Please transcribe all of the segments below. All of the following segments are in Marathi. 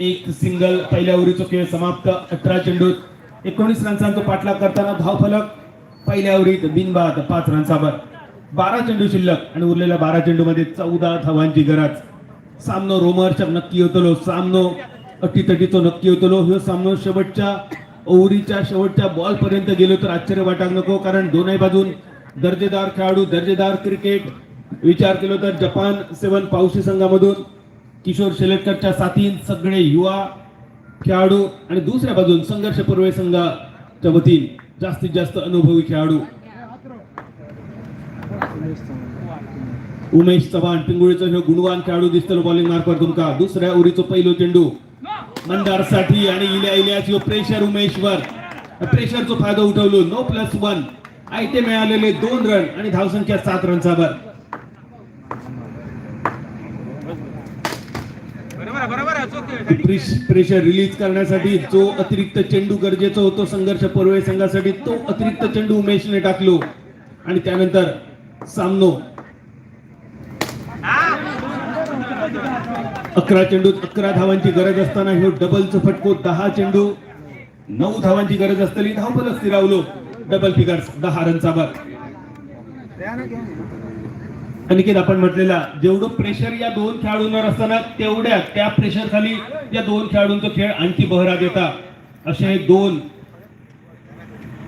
एक सिंगल पहिल्या ओव्हरीचा खेळ समाप्त. अठरा चेंडूत एकोणीस रन्सांचा पाठलाग करताना धावफलक पहिल्या ओव्हरीत बिनबाद पाच रन्सावर. बारा चेंडू शिल्लक आणि उरलेल्या बारा चेंडूमध्ये चौदा धावांची गरज. सामनो रोमर्चक नक्की होतलो सामनो अटीतटीचो नक्की होतलो. ह्यो सामनो शेवटच्या ओव्हरीच्या शेवटच्या बॉल पर्यंत गेलो तर आश्चर्य वाटाक नको कारण दोनही बाजून दर्जेदार खेळाडू दर्जेदार क्रिकेट. विचार केलो तर जपान सेवन पावशी संघामधून किशोर शेलेटकरच्या साथीन सगळे युवा खेळाडू आणि दुसऱ्या बाजून संघर्ष पूर्वे संघाच्या वतीन जास्तीत जास्त अनुभवी खेळाडू. उमेश चव्हाण पिंगुळीचा ह्यो गुणवान खेळाडू दिसतो बॉलिंग मार्फत तुमका. दुसऱ्या ओरीचो पहिलो चेंडू. मंदारसाठी आणि इल्या इल्याच प्रेशर उमेशवर प्रेशरचो फायदा उठवलो. नो प्लस वन आयते मिळालेले दोन रन आणि धावसंख्या सात रनसावर प्रेश- प्रेशर रिलीज करण्यासाठी जो अतिरिक्त चेंडू गरजेचा होतो संघर्ष पूर्वे संघासाठी तो अतिरिक्त चेंडू उमेशने टाकलो. आणि त्यानंतर सामनो. अकरा चेंडूत अकरा धावांची गरज असताना ह्यो डबलचं फटको दहा चेंडू नऊ धावांची गरज असलेली धावफलक स्थिरावलो डबल फिगर्स दहा रनचावर अनिकेत आपण म्हटलेला जेवढं प्रेशर या दोन खेळाडूंवर असताना तेवढ्या त्या प्रेशर खाली या दोन खेळाडूंचा खेळ आणखी बहरा देता असे हे दोन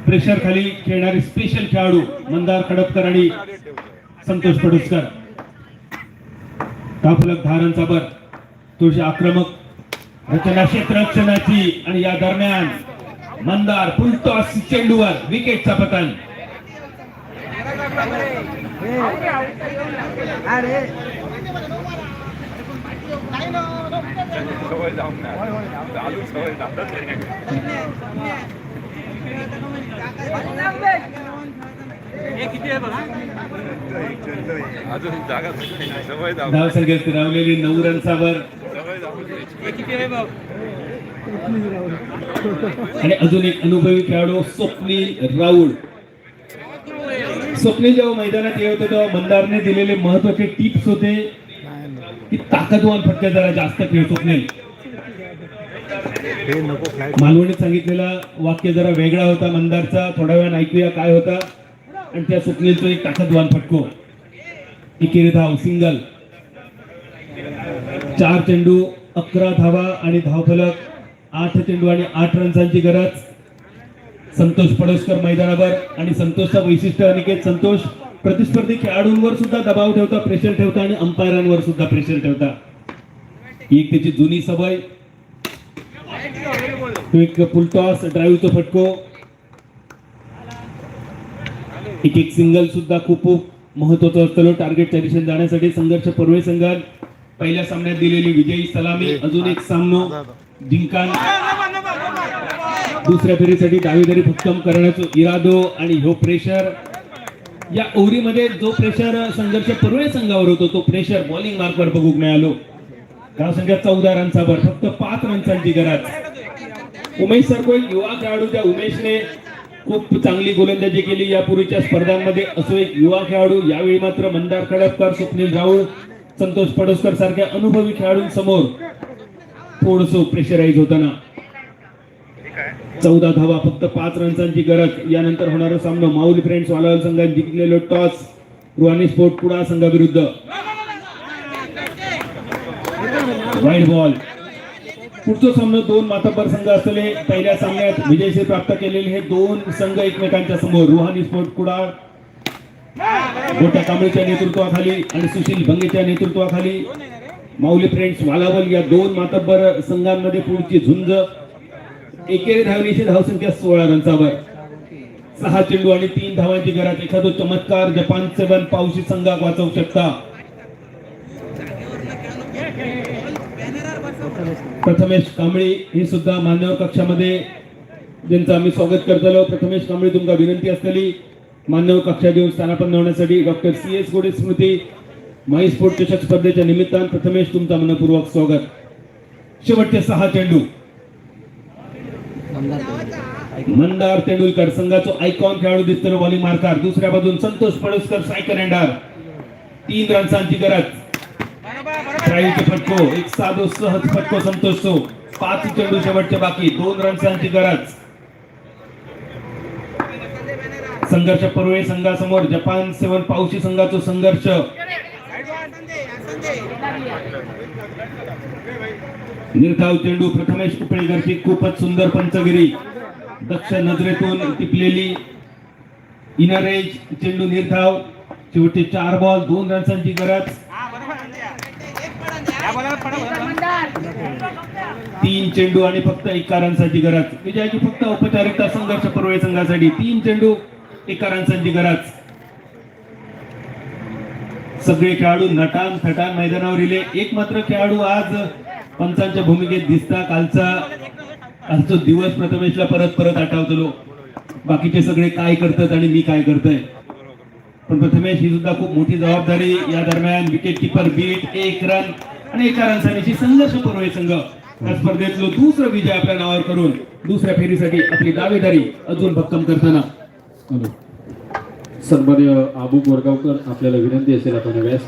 प्रेशर खाली खेळणारे स्पेशल खेळाडू मंदार खडपकर आणि संतोष पडुसकर धावफलक दहा बर तुळशी आक्रमक. रचना क्षेत्ररक्षणाची आणि या दरम्यान मंदार फुलटॉस चेंडूवर विकेटचा पतन. अजून जागा सवय जाऊन रावलेली नऊ रनसावर. सवय आणि अजून एक अनुभवी खेळाडू स्वप्नील राऊळ. स्वप्नील जेव्हा मैदानात येत होते तेव्हा मंदारने दिलेले महत्त्वाचे टिप्स होते. की ताकदवान फटके जरा जास्त खेळ स्वप्नील मालवणीत सांगितलेला वाक्य जरा वेगळा होता मंदारचा. थोड्या वेळानं ऐकूया काय होता. आणि त्या स्वप्नीलचं एक ताकदवान फटको. एकेरी धाव सिंगल. चार चेंडू अकरा धावा आणि धावफलक. आठ चेंडू आणि आठ रन्सांची गरज. संतोष पडोसकर मैदानावर आणि संतोषचा वैशिष्ट्य अनिकेत संतोष प्रतिस्पर्धी खेळाडूंवर सुद्धा दबाव ठेवता प्रेशर ठेवता आणि अंपायरांवर सुद्धा प्रेशर ठेवता. ही एक त्याची जुनी सवय. तो एक फुलटॉस ड्राईव्हचा फटको. एक एक सिंगल सुद्धा खूप खूप महत्वाचं असतं टार्गेटच्या दिशेने जाण्यासाठी. संघर्ष पूर्वे संघात. पहिल्या सामन्यात दिलेली विजयी सलामी. अजून एक सामनो. जिंकान दुसऱ्या फेरीसाठी दावेदारी भक्कम करण्याचं इरादो आणि ह्यो प्रेशर या ओव्हरीमध्ये जो प्रेशर संघर्ष परवे संघावर होतो तो प्रेशर बॉलिंग मार्कवर बघूक मिळालो धावसंख्या चौदा रनसावर फक्त पाच रनसांची गरज. उमेश सरकोल युवा खेळाडू त्या उमेशने खूप चांगली गोलंदाजी केली. यापूर्वीच्या स्पर्धांमध्ये असो एक युवा खेळाडू यावेळी मात्र मंदार खडपकर स्वप्नील राऊळ संतोष पडोसकर सारख्या अनुभवी खेळाडूंसमोर थोडस प्रेशराईज होताना. चौदा धावा फक्त पाच रनसांची गरज. यानंतर होणारा सामना माऊली फ्रेंड्स वालावल संघात जिंकलेलो टॉस. रुहानी स्पोर्ट पुडा संघाविरुद्ध. वाईट बॉल पुढचा सामना दोन मातापर संघ असलेले पहिल्या सामन्यात विजयश्री प्राप्त केलेले हे दोन संघ एकमेकांच्या समोर. रुहानी स्पोर्ट कुडा गोट्या कांबळेच्या नेतृत्वाखाली आणि सुशील भंगेच्या नेतृत्वाखाली माऊली फ्रेंड्स वालावल या दोन मातब्बर संघांमध्ये पुढची झुंज. एकेरी धावणीची धावसंख्या सोळा रनचावर. सहा चेंडू आणि तीन धावांची गरज. एखादो चमत्कार जपान सेवन पावशी संघात वाचवू शकता. प्रथमेश कांबळी हे सुद्धा मान्यवर कक्षामध्ये ज्यांचं आम्ही स्वागत करतलो. प्रथमेश कांबळी तुमका विनंती असलेली मान्यवर कक्षा देऊन स्थानापन्न होण्यासाठी डॉक्टर सी एस गोडे स्मृती माई स्पोर्ट चषक स्पर्धेच्या निमित्तानं प्रथमेश तुमचा मनपूर्वक स्वागत. शेवटचे सहा चेंडू. मंदार तेंडुलकर संघाचो आयकॉन खेळाडू दिसतो बॉलिंग मारकार दुसऱ्या बाजून संतोष पडोसकर सायकल एंडार तीन रन्सांची गरज. फटको. एक साधो सहज फटको संतोषतो पाच चेंडू शेवटचे बाकी. दोन रन्सांची गरज. संघर्ष पूर्वे संघासमोर जपान सेवन पावशी संघाचा संघर्ष. निर्धाव चेंडू प्रथमेश कुपळेकरची खूपच सुंदर पंचगिरी. दक्ष नजरेतून टिपलेली इनर एज चेंडू निर्धाव. शेवटचे चार बॉल दोन रन्सांची गरज. तीन चेंडू आणि फक्त एका रन्साची गरज. विजयाची फक्त औपचारिकता संघर्ष पूर्वे संघासाठी. तीन चेंडू एका रन्सांची गरज. सगळे खेळाडू नटान थटान मैदानावर इले. एक मात्र खेळाडू आज पंचांच्या भूमिकेत दिसता. कालचा कालचा दिवस प्रथमेशला परत परत आठवतलो. बाकीचे सगळे काय करतात आणि मी काय करतोय. पण प्रथमेश ही सुद्धा खूप मोठी जबाबदारी. या दरम्यान विकेट किपर बीट एक रन आणि एका रनसानीची संघर्ष हे संघ. या स्पर्धेतलो दुसरं विजय आपल्या नावावर करून दुसऱ्या फेरीसाठी आपली दावेदारी अजून भक्कम करताना. सन्मान्य आबू गोरगावकर आपल्याला विनंती असेल आपण व्यासपीठ